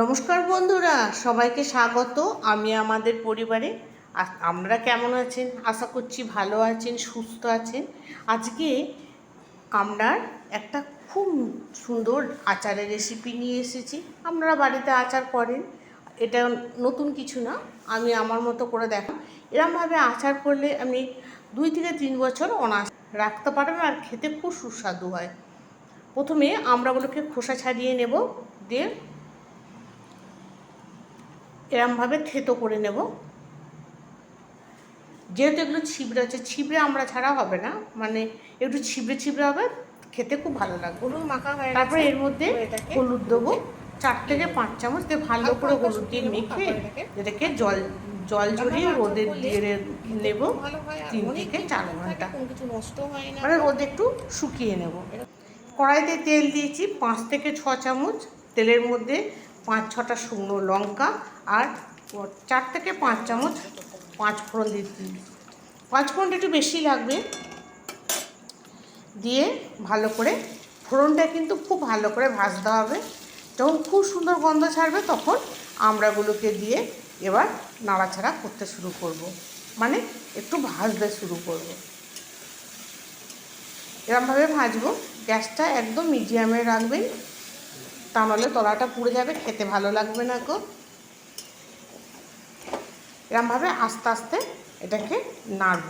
নমস্কার বন্ধুরা, সবাইকে স্বাগত। আমি আমাদের পরিবারে। আপনারা কেমন আছেন? আশা করছি ভালো আছেন, সুস্থ আছেন। আজকে আমরা একটা খুব সুন্দর আচারের রেসিপি নিয়ে এসেছি। আপনারা বাড়িতে আচার করেন। এটা নতুন কিছু না, আমি আমার মতো করে দেখা এরমভাবে আচার করলে আপনি দুই থেকে তিন বছর অনাস রাখতে পারেন আর খেতে খুব সুস্বাদু হয়। প্রথমে আমরাগুলোকে খোসা ছাড়িয়ে নেব। দিয়ে এরমভাবে থেতো করে নেব। যেহেতু এগুলো ছিবড়ে আছে ছিবড়ে আমরা ছাড়া হবে না মানে একটু ছিবড়ে ছিবড়ে হবে খেতে খুব ভালো লাগবে। হলুদ মাখা হয়ে তারপরে এর মধ্যে হলুদ দেবো চার থেকে পাঁচ চামচ দিয়ে ভালো করে হলুদ দিয়ে মেখে এটাকে জল জল ঝরিয়ে রোদে দিয়ে নেব তিন থেকে চার ঘণ্টা। মানে রোদে একটু শুকিয়ে নেব। কড়াইতে তেল দিয়েছি পাঁচ থেকে ছ চামচ তেলের মধ্যে পাঁচ ছটা শুকনো লঙ্কা আর চার থেকে পাঁচ চামচ পাঁচ ফোড়ন দিচ্ছি পাঁচ ফোড়নটা একটু বেশি লাগবে দিয়ে ভালো করে ফোড়নটা কিন্তু খুব ভালো করে ভাজতে হবে যখন খুব সুন্দর গন্ধ ছাড়বে তখন আমড়াগুলোকে দিয়ে এবার নাড়াচাড়া করতে শুরু করব। মানে একটু ভাজতে শুরু করব। এরমভাবে ভাজবো গ্যাসটা একদম মিডিয়ামে রাখবেন তা নাহলে তলাটা পুড়ে যাবে, খেতে ভালো লাগবে না গো। এরমভাবে আস্তে আস্তে এটাকে নাড়ব।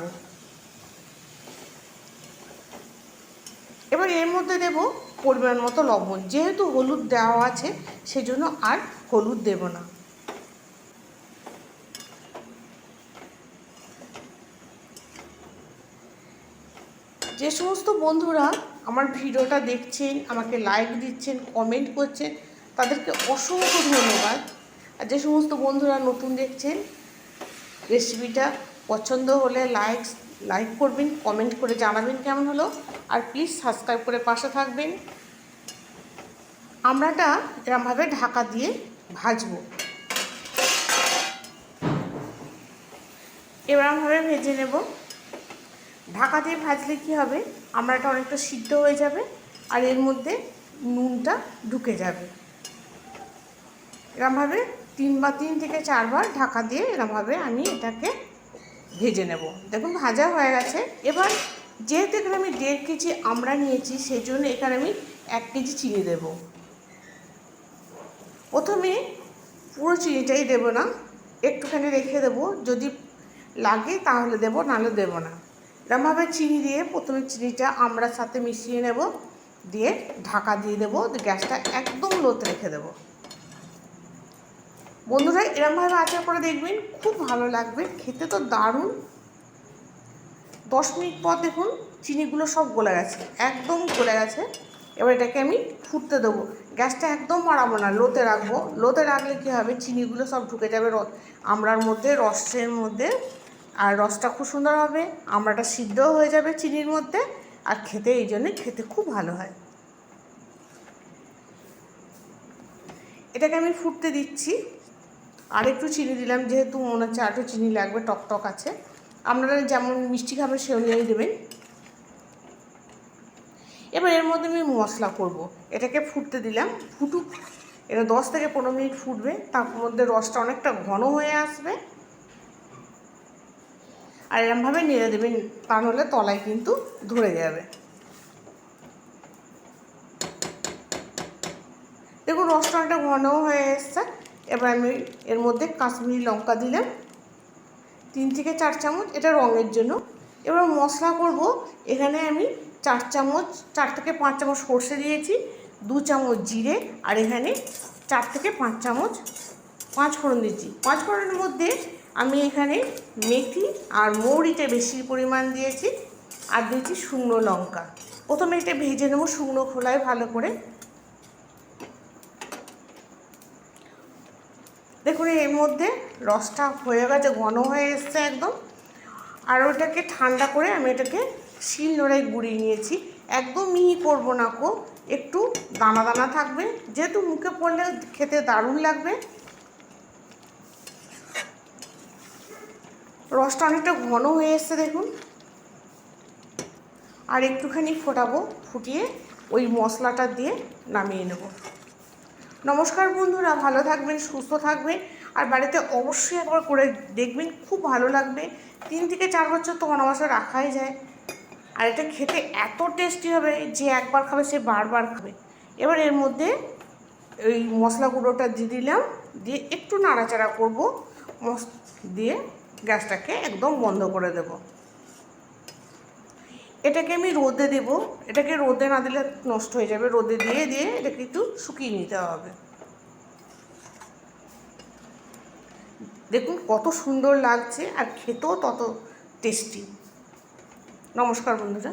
এবার এর মধ্যে দেব পরিমাণ মতো লবণ। যেহেতু হলুদ দেওয়া আছে, সেজন্য আর হলুদ দেব না। যে সমস্ত বন্ধুরা আমার ভিডিওটা দেখছেন, আমাকে লাইক দিচ্ছেন কমেন্ট করছেন, তাদেরকে অসংখ্য ধন্যবাদ। আর যে সমস্ত বন্ধুরা নতুন দেখছেন রেসিপিটা পছন্দ হলে লাইক লাইক করবেন কমেন্ট করে জানাবেন কেমন হলো। আর প্লিজ সাবস্ক্রাইব করে পাশে থাকবেন। আমরাটা এরমভাবে ঢাকা দিয়ে ভাজবো। এরমভাবে ভেজে নেব। ঢাকা দিয়ে ভাজলে কি হবে? আমরাটা অনেকটা সিদ্ধ হয়ে যাবে আর এর মধ্যে নুনটা ঢুকে যাবে। এরমভাবে তিন বা তিন থেকে চারবার ঢাকা দিয়ে এরমভাবে আমি এটাকে ভেজে নেব। দেখুন, ভাজা হয়ে গেছে। এবার যেহেতু এখানে আমি দেড় কেজি আমরা নিয়েছি সেই জন্য এখানে আমি এক কেজি চিনি দেব। প্রথমে পুরো চিনিটাই দেব না, একটুখানি রেখে দেব। যদি লাগে তাহলে দেব, নাহলে দেব না। এরমভাবে চিনি দিয়ে প্রথমে চিনিটা আমড়ার সাথে মিশিয়ে নেব, দিয়ে ঢাকা দিয়ে দেবো গ্যাসটা একদম লোতে রেখে দেবো। বন্ধুরা এরমভাবে আচার করে দেখবেন, খুব ভালো লাগবে, খেতে তো দারুণ। দশ মিনিট পর দেখুন চিনিগুলো সব গলে গেছে, একদম গলে গেছে। এবার এটাকে আমি ফুটতে দেবো। গ্যাসটা একদম বাড়াবো না, লোতে রাখব। লোতে রাখলে কী হবে, চিনিগুলো সব ঢুকে যাবে র- আমড়ার মধ্যে, রসের মধ্যে। আর রসটা খুব সুন্দর হবে আমড়াটা সিদ্ধও হয়ে যাবে চিনির মধ্যে, আর খেতে এই জন্যে খেতে খুব ভালো হয়। এটাকে আমি ফুটতে দিচ্ছি, আর একটু চিনি দিলাম, যেহেতু মনে হচ্ছে আরেকটু চিনি লাগবে, টক টক আছে। আপনারা যেমন মিষ্টি খাবেন সে অনুযায়ী দেবেন। এবার এর মধ্যে আমি মশলা করব। এটাকে ফুটতে দিলাম, ফুটুক, এটা দশ থেকে পনেরো মিনিট ফুটবে, তার মধ্যে রসটা অনেকটা ঘন হয়ে আসবে। আর এরমভাবে নেড়ে দেবেন তা নাহলে তলায় কিন্তু ধরে যাবে। দেখুন রসটা অনেকটা ঘনও হয়ে এসছে। এবার আমি এর মধ্যে কাশ্মীরি লঙ্কা দিলাম। তিন থেকে চার চামচ, এটা রঙের জন্য। এবার মশলা করব। এখানে আমি চার চামচ, চার থেকে পাঁচ চামচ সর্ষে দিয়েছি, দু চামচ জিরে, আর এখানে চার থেকে পাঁচ চামচ পাঁচ ফোড়ন দিয়েছি। পাঁচ ফোড়নের মধ্যে আমি এখানে মেথি আর মৌরিটা বেশি পরিমাণ দিয়েছি আর দিয়েছি শুকনো লঙ্কা। প্রথমে এটা ভেজে নেব শুকনো খোলায় ভালো করে। দেখুন, এর মধ্যে রসটা হয়ে গেছে, ঘন হয়ে এসছে একদম। আর ওটাকে ঠান্ডা করে আমি এটাকে শিল নোড়ায় গুঁড়িয়ে নিয়েছি। একদম মিহি করব না কো, একটু দানা দানা থাকবে। যেহেতু মুখে পড়লে খেতে দারুণ লাগবে। রসটা অনেকটা ঘন হয়ে এসছে দেখুন। আর একটুখানি ফোটাবো, ফুটিয়ে ওই মশলাটা দিয়ে নামিয়ে নেব। নমস্কার বন্ধুরা, ভালো থাকবেন, সুস্থ থাকবেন। আর বাড়িতে অবশ্যই একবার করে দেখবেন, খুব ভালো লাগবে। তিন থেকে চার বছর তো অনাবাসে রাখাই যায়। আর এটা খেতে এত টেস্টি হবে যে একবার খাবে, সে বারবার খাবে। এবার এর মধ্যে ওই মশলা গুঁড়োটা দিয়ে দিলাম, দিয়ে একটু নাড়াচাড়া করব। মস দিয়ে গ্যাসটাকে একদম বন্ধ করে দেব। এটাকে আমি রোদে দেব। এটাকে রোদে না দিলে নষ্ট হয়ে যাবে। রোদে দিয়ে দিয়ে এটাকে একটু শুকিয়ে নিতে হবে। দেখুন কত সুন্দর লাগছে আর খেতেও তত টেস্টি নমস্কার বন্ধুরা।